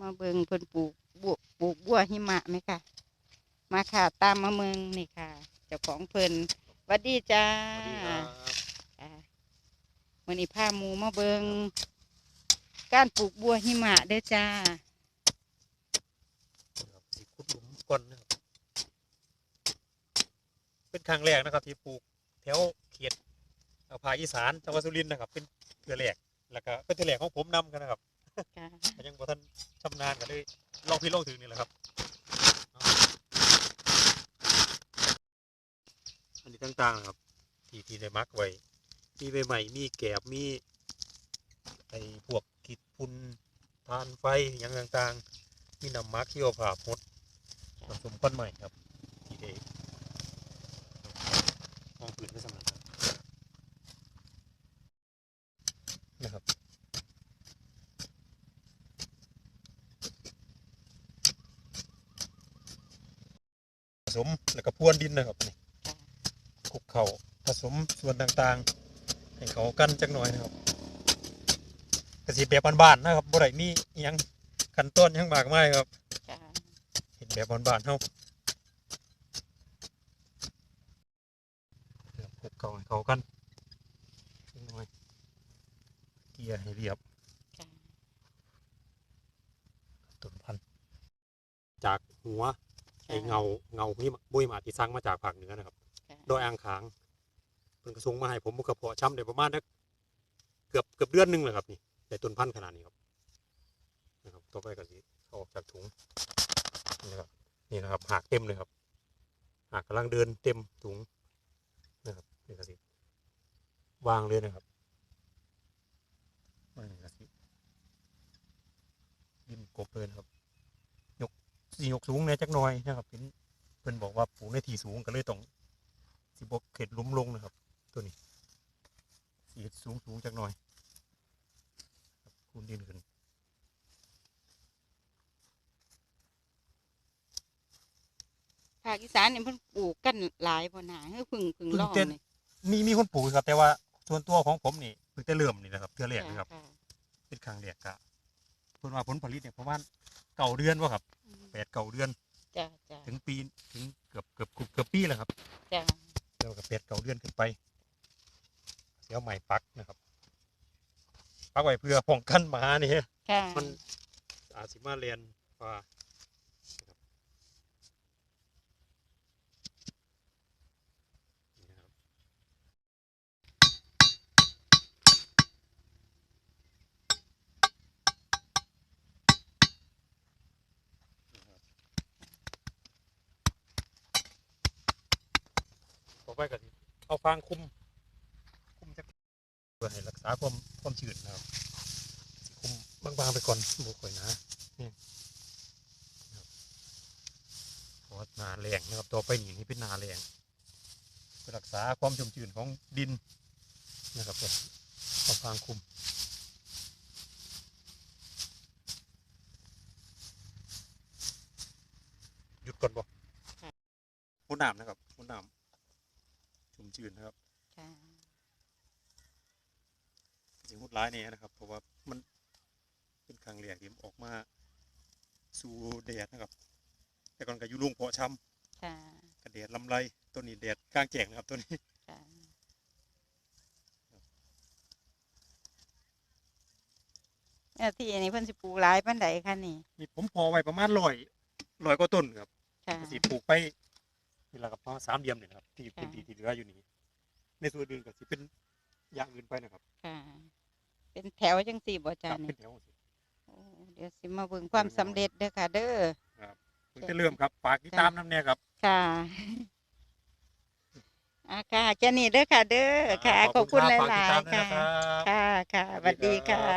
มาเบิงเพิ่นปลูกบัวปลูกบัวหิมะไหมค่ะ มาค่ะตามมาเมืองนี่ค่ะ เจ้าของเพิ่นหวัดดีจ้าสวัสดีครับค่ะวันนี้พาหมูมาเบิงการปลูกบัวหิมะเด้อจ้า ครับสีขุดหลุมก่อนนะครับเป็นครั้งแรกนะครับ ที่ปลูกแถวเขตเอาภาคอีสานจังหวัดสุรินทร์นะครับ เป็นเทือแรกแล้วก็เป็นเทือแรกของผมนำกันนะครับ ค่ะก็ยังบ่ทันชำนาญกันเลยลองพี่ลองถึงนี่แหละครับเอาอันนี้ต่างๆนะครับที่ที่ได้มักไว้ มีใบใหม่มีแกบมีไอ้พวกกิดพุนทานไฟอย่างต่างๆ มีน้ำมักที่เอาผ่าพดผสมก้อนใหม่ครับที่ได้มองปืนไม่สำเร็จครับนะครับ สมแล้วก็พรวนดินนะครับนี่คลุกเข่าผสมส่วนต่างๆ ให้เขากันจักหน่อยนะครับกสิแบบบ้านๆนะครับบ่ได้มีอิหยังขั้นต้นอิหยังมากมายครับจ้าเห็นแบบบ้านๆเฮาคลุกเข่าให้เขากันจักหน่อยเกลี่ยให้เรียบจ้าต้นพันธุ์จากหัว ไอ้เงาเงาพี่บุ้ยหมาที่สร้างมาจากภาคเหนือนะครับจ้าโดยอ่างขางเป็นกระทรวงมาให้ผมกระเพาะช้ำได้ประมาณนักเกือบเกือบเดือนหนึงเลยครับนี่ได้ต้นพันธุ์ขนาดนี้ครับนะครับต่อไปก็สิเอาออกจากถุงนี่นะครับนี่นะครับหากเต็มเลยครับหากกำลังเดินเต็มถุงนะครับนี่ก็สิวางเลยนะครับนี่ก็สิดินกบเลยนะครับยก สียกสูงเนี่ยจักหน่อยนะครับเห็นเพิ่นบอกว่าปลูกในที่สูงก็เลยต้องสิบกเข็ดหลุมลงนะครับ ตัวนี้สีสูงสูงจักหน่อยครับคูณดินขึ้นภาคอีสานนี่เพิ่นปลูกกันหลายบ่หนาเฮ้ยพึ่งพึ่งลองนี่มีมีคนปลูกครับ แต่ว่าส่วนตัวของผมนี่เพิ่งจะเริ่มนี่นะครับเทือแรกนะครับค่ะเป็นครั้งแรกกะเพิ่นว่าผลผลิตเนี่ยประมาณเก่าเดือนวะครับอืมแปดเก่าเดือน จ้าจ้าถึงปีถึงเกือบเกือบเกือบเกือบปีแล้วครับจ้าแล้วก็แปดเก่าเดือนขึ้นไปเสียวใหม่ปักนะครับปักไว้เพื่อป้องกันหมานี่ค่ะมันอาจสิมาเรียนว่านะครับนี่นะครับนะครับต่อ ไปก็สิเอาฟางคุม คุมจะเพื่อให้รักษาความความชื้นนะครับคุมบางๆไปก่อนบุค่อยนะนี่นะครับเพราะว่าหนาแรงนะครับต่อไปนี่นี่เป็นหนาแรงเพื่อรักษาความชุ่มชื้นของดินนะครับเอาฟางคุมหยุดก่อนบ่มุดน้ำนะครับมุดน้ำ ชุ่มชื้นนะครับค่ะสิงหุดร้ายเนี่ยนะครับ เพราะว่ามันเป็นครั้งแรกที่มันออกมาสู่แดดนะครับ แต่ก่อนก็อยู่ลุงเพาะชค่ะำกระแดดลำไรตัวนี้แดดกลางแจ้งนะครับตัวนี้ค่ะแม่ที่นี่เพิ่นสิปลูกหลายปานใดคะนี่นี่ผมพอไว้ประมาณร้อยร้อยกว่าต้นครับค่ะ สิปลูกไป นี่แหละครับประมาณสามเดือนเนี่ยนะครับที่ค่ะพื้นที่ที่เหลืออยู่นี่ในส่วนอื่นก็สิเป็นอย่างอื่นไปนะครับค่ะ เป็นแถวจังสี่บ่จ้าครับนี่เป็นแถวสิโอ้เดี๋ยวสิมาเบิ่งความสำเร็จเด้อค่ะ เด้อ เพิ่งจะเริ่มครับฝากติดตามน้ำเนี่ยครับ ค่ะอ่าค่ะแค่นี้เด้อค่ะ เด้อค่ะ ขอบคุณหรับฝกติดลายตมๆด้วยค่ะนะครับค่ะ ค่ะสสวัวัสสดีดีครัค่ะบ